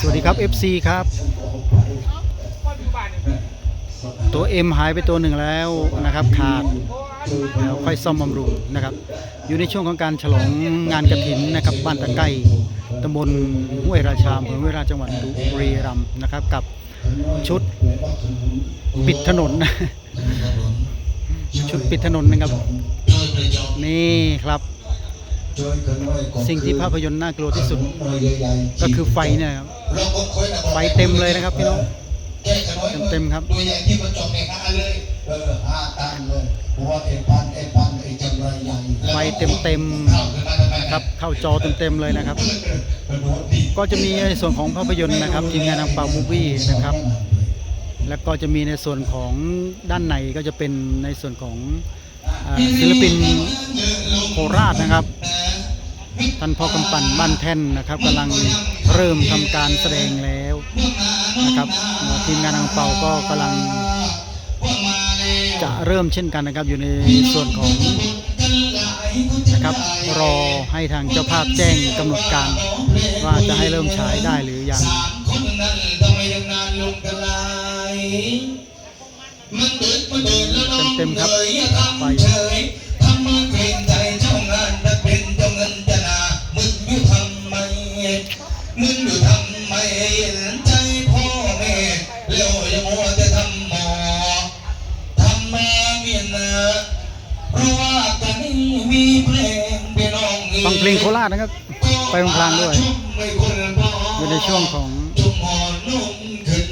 สวัสดีครับ FC ครับ ตัว M หายไปตัวหนึ่งแล้วนะครับขาดแล้วค่อยซ่อมบำรุงนะครับ อยู่ในช่วงของการฉลองงานกระถินนะครับบ้านตะไก่ตำบลห้วยราชาอำเภอห้วยราชจังหวัดบุรีรัมย์นะครับ กับชุดปิดถนน ชุดปิดถนนนะครับ นี่ครับ สิ่งที่ภาพยนตร์น่ากลัวที่สุด ก็คือไฟเนี่ยครับไฟเต็มเลยนะครับพี่น้องเต็มๆครับตัวอย่างที่มันจบในค้าเลยเออห้าตันเลยเพราะว่าไอ้พันไอ้พันไอ้จำไรใหญ่ไฟเต็มๆครับเข้าจอเต็มๆเลยนะครับ ก็จะมีในส่วนของภาพยนตร์นะครับทีมงานทางเปามูวี่นะครับ แล้วก็จะมีในส่วนของด้านในก็จะเป็นในส่วนของอ่าศิลปินโคราชนะครับ ท่านพ่อกำปั่นบ้านแท่นนะครับกำลังเริ่มทำการแสดงแล้วนะครับทีมงานทางเปาก็กำลัง จะเริ่มเช่นกันนะครับอยู่ในส่วนของนะครับรอให้ทางเจ้าภาพแจ้งกำหนดการว่าจะให้เริ่มฉายได้หรือยังเดินมเต็มๆครับไฟ ฟังเพลงโคราชนะครับ ไปพลางด้วย อยู่ในช่วงของมหอนนุ่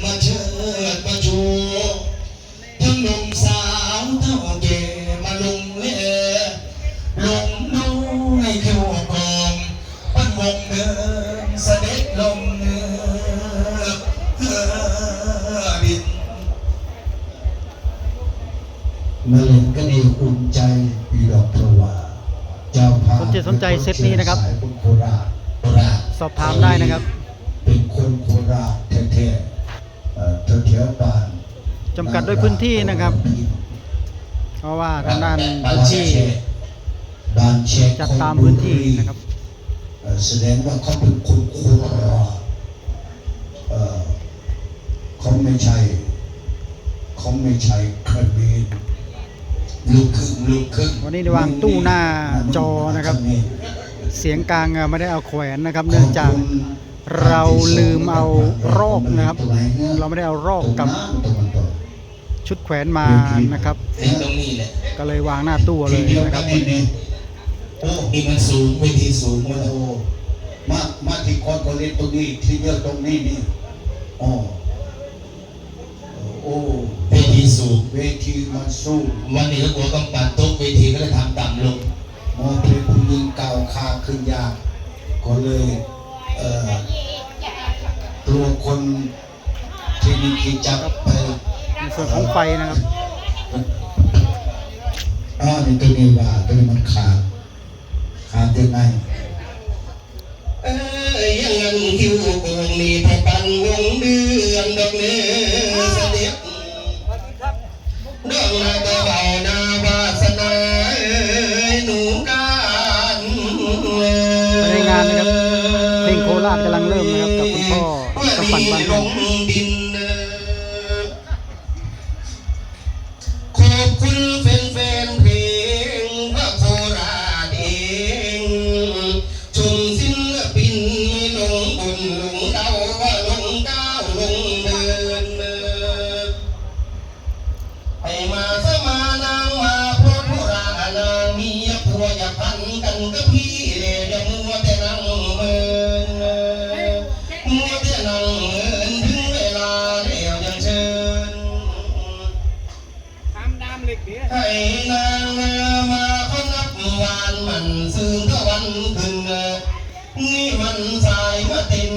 มาเชิดมาชูทั้งหนุ่มสาวเท่าแก่มาลงเล่ลงดูให้เข้ากองปั้นวงเดินเสด็จลงเนื้อเพื่อดินมาเล่นก็ดีอุ่นใจปีดอกเพระว่าเจ้าพา สนใจสนใจเซตนี้นะครับสายคนโคราชโคราชสอบถามได้นะครับ เป็นคนโคราชแท้ๆเอ่อแถวๆบ้านจำกัดด้วยพื้นที่นะครับ เพราะว่าทางด้านพื้นที่บ้านเช็คจัดตามพื้นที่นะครับเอ่อแสดงว่าเขาเป็นคนโคราชเอ่อเขาไม่ใช่เขาไม่ใช่เขมร ลูกครึ่งลูกครึ่งวันนี้ได้วางตู้หน้าจอนะครับ เสียงกลางอะไม่ได้เอาแขวนนะครับ เนื่องจากเราลืมเอารอกนะครับ เราไม่ได้เอารอกกับชุดแขวนมานะครับเสียงตรงนี้แหละก็เลยวางหน้าตู้เลยนะครับโอ้นี่มันสูงเวทีสูงมาโอ้มามาที่คอนโคเลตตรงนี้ที่เยอะตรงนี้นี่อ๋อโอ้เวที สูง เวทีมันสูงวันนี้ถ้ากลัวกำปั้นตกเวทีก็เลยทำต่ำลงมองเป็นผู้หญิงเก่าคาขึ้นยากก็เลยเอ่อกลัวคนที่มีกิจจับไปในส่วนของไฟนะครับอ๋อนี่ตัวนี้ว่าตัวนี้มันขาดขาดยังไงเอ้ยยังงั้นคิวโกงนี่พอปันวงเดือนดอกเนื้อ เพลงโคราชกำลังเริ่มนะครับกับคุณพ่อกับปั่นบ้านแท่นงขอบคุณแฟนๆเพลงพระโคราชเองชมศิลปินไม่ลงบุญลงเดาว่าลงก้าวลงเดินไปมาสมานางมาพระโคราชนางมีผัวอย่าพันกันกับ นี่ยให้นามาเขานักวานมันซื่นก็วันขึ้นนี่มันสายมาเต็ม